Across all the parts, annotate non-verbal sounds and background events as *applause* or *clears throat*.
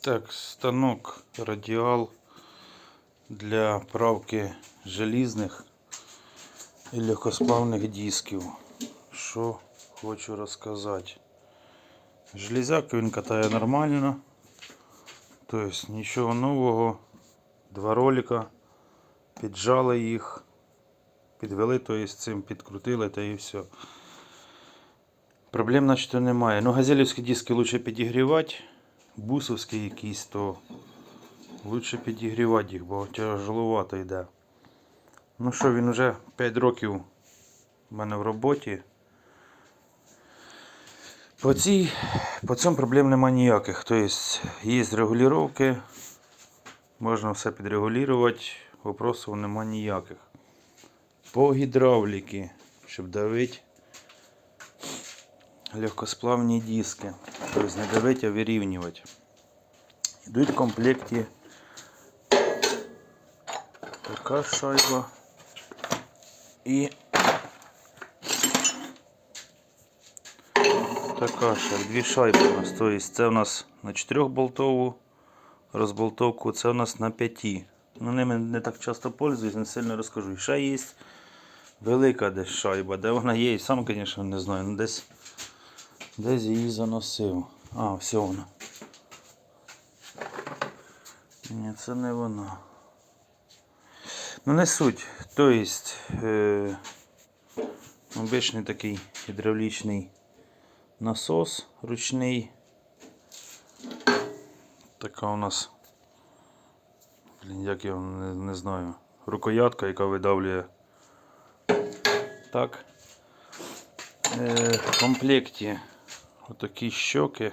Так, станок радіал для правки желізних і легкосплавних дисків. Що хочу розказати. Железяки він катає нормально. Тобто нічого нового. Два ролика. Піджали їх. Підвели, тобто цим підкрутили та і все. Проблем начебто немає. Ну, газелівські диски лучше підігрівати. Бусовські якісь, то лучше підігрівати їх, бо тяжеловато йде. Ну що, він вже 5 років у мене в роботі. По, цій, по цьому проблем немає ніяких. Тобто є регулювання, можна все підрегулювати, вопросів немає ніяких. По гідравліки, щоб давити легкосплавні диски. Тобто не давити, а вирівнювати. Йдуть в комплекті така шайба і така ще дві шайби у нас. Тобто це у нас на 4 болтову розболтовку, це у нас на 5. Ну, ними не так часто пользуюсь, не сильно розкажу. І ще є велика десь шайба, де вона є, сам, звісно, не знаю. Ну, десь, десь її заносив. А, все вона. Ні, це не вона. Ну не суть. Тобто, е, обичний такий гідравлічний насос ручний. Така у нас, блін, як я не, не знаю, рукоятка, яка видавлює. Так. Е, в комплекті отакі щоки.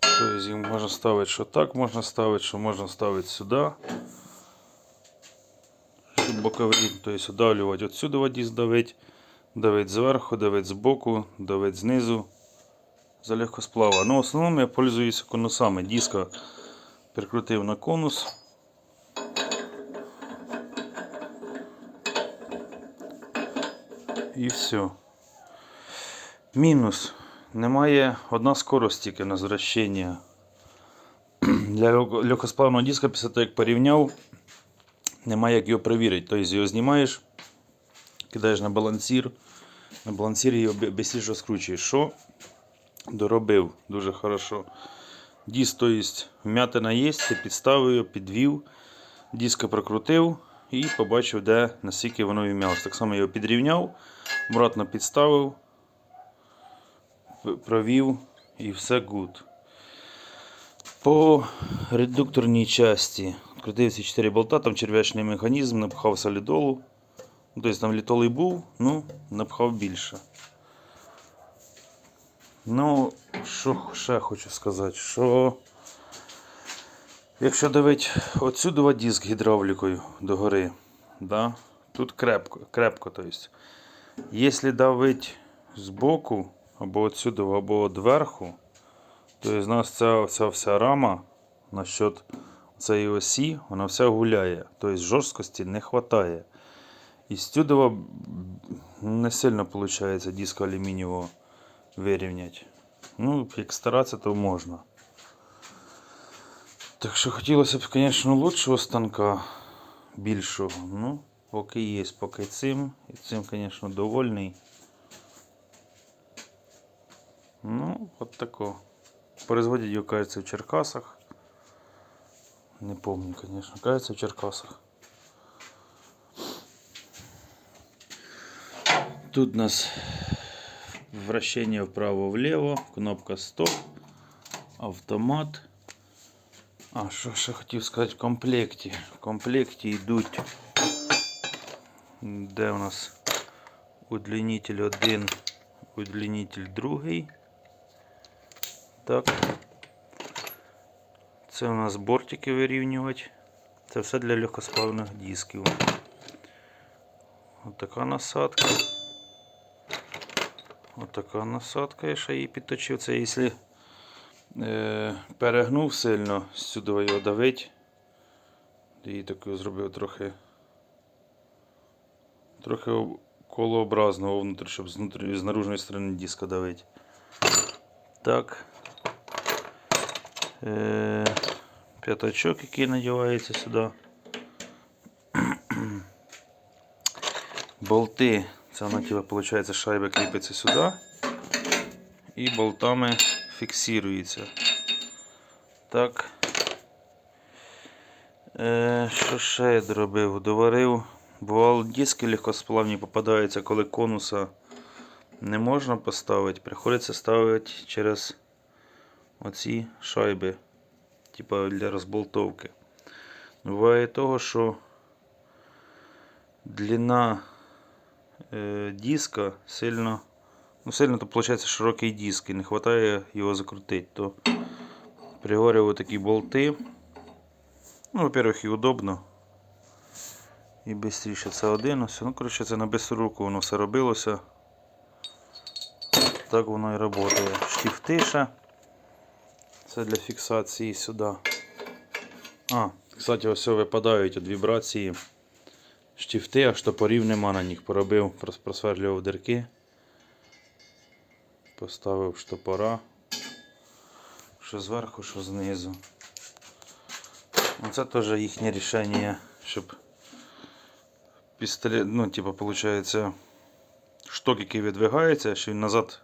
Тобто їх можна ставити, що так можна ставити, що можна ставити сюди. Щоб бокові, тобто удавлювати отсюди воді давить, давить зверху, давить збоку, давить знизу. За легкосплава. Ну, в основному я пользуюся конусами. Диска прикрутив на конус. І все. Мінус. Немає одна скорость тільки на зращення. *clears throat* Для легко- легкосплавного диска, після того, як порівняв, немає як його перевірити. Тобто його знімаєш, кидаєш на балансір, на балансірі його більше розкручуєш. Що доробив дуже хорошо. Диск, то есть, вмятина є, ти підставив його, підвів, диска прокрутив і побачив, де наскільки воно вм'ялося. Так само його підрівняв, обратно підставив, провів і все good. По редукторній часті відкрутив 4 болта, там черв'ячний механізм, напхав солідолу. Тобто там літолий був, ну, напхав більше. Ну, що ще хочу сказати, що якщо давити отсюди диск гідравлікою догори, да, тут крепко, крепко, то. Якщо давити збоку, або отсюди, або зверху, то есть у нас ця, ця вся рама насчет цієї осі, вона вся гуляє. Тобто жорсткості не вистачає. І з сюди не сильно виходить диска алюмінієвого вирівняти. Ну, як старатися, то можна. Так що хотілося б, звісно, лучшого станка, більшого. Ну, поки є, поки цим. І цим, звісно, довольний. Ну, от тако. Производять його, кажеться, в Черкасах. Не помню, звісно. Кажеться, в Черкасах. Тут у нас вращение вправо-влево, кнопка стоп, автомат. А, що ще хотів сказати в комплекті? В комплекті йдуть, де у нас удлінитель один, удлінитель другий. Так. Це у нас бортики вирівнювати. Це все для легкосплавних дисків. Ось така насадка. Отака насадка, я ще її підточив. Це якщо е, перегнув сильно, сюди його давить. І таку зробив трохи трохи колообразного внутрі, щоб з наружної сторони диска давить. Так. Е, П'ятачок, який надівається сюди. Болти. Це вона типа, виходить, шайба кріпиться сюди. І болтами фіксується. Так. Е, що ще я доробив? Доварив. Бувало, диски легкосплавні попадаються, коли конуса не можна поставити. Приходиться ставити через оці шайби. Типа для розболтовки. Буває того, що длина е, диска сильно. Ну, сильно то виходить широкий диск і не вистачає його закрутити. То пригорюю такі болти. Ну, во-первых, і удобно. І швидше це один. Ось. Ну, коротше, це на бистру руку воно все робилося. Так воно і працює. Штифти ще. Це для фіксації сюди. А, кстати, ось випадають від вібрації штифти, а штопорів нема на них. Поробив, просверлював дирки. Поставив штопора. Що зверху, що знизу. Це теж їхнє рішення, щоб пістолет, ну, типу, виходить, шток, який відвигається, що він назад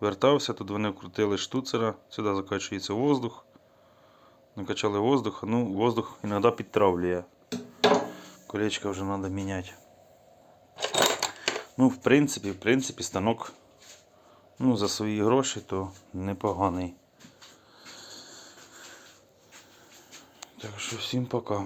вертався, тут вони вкрутили штуцера, сюди закачується воздух. Накачали воздух, ну, воздух іноді підтравлює. Колечко вже треба міняти. Ну, в принципі, в принципі, станок ну, за свої гроші то непоганий. Так що всім пока.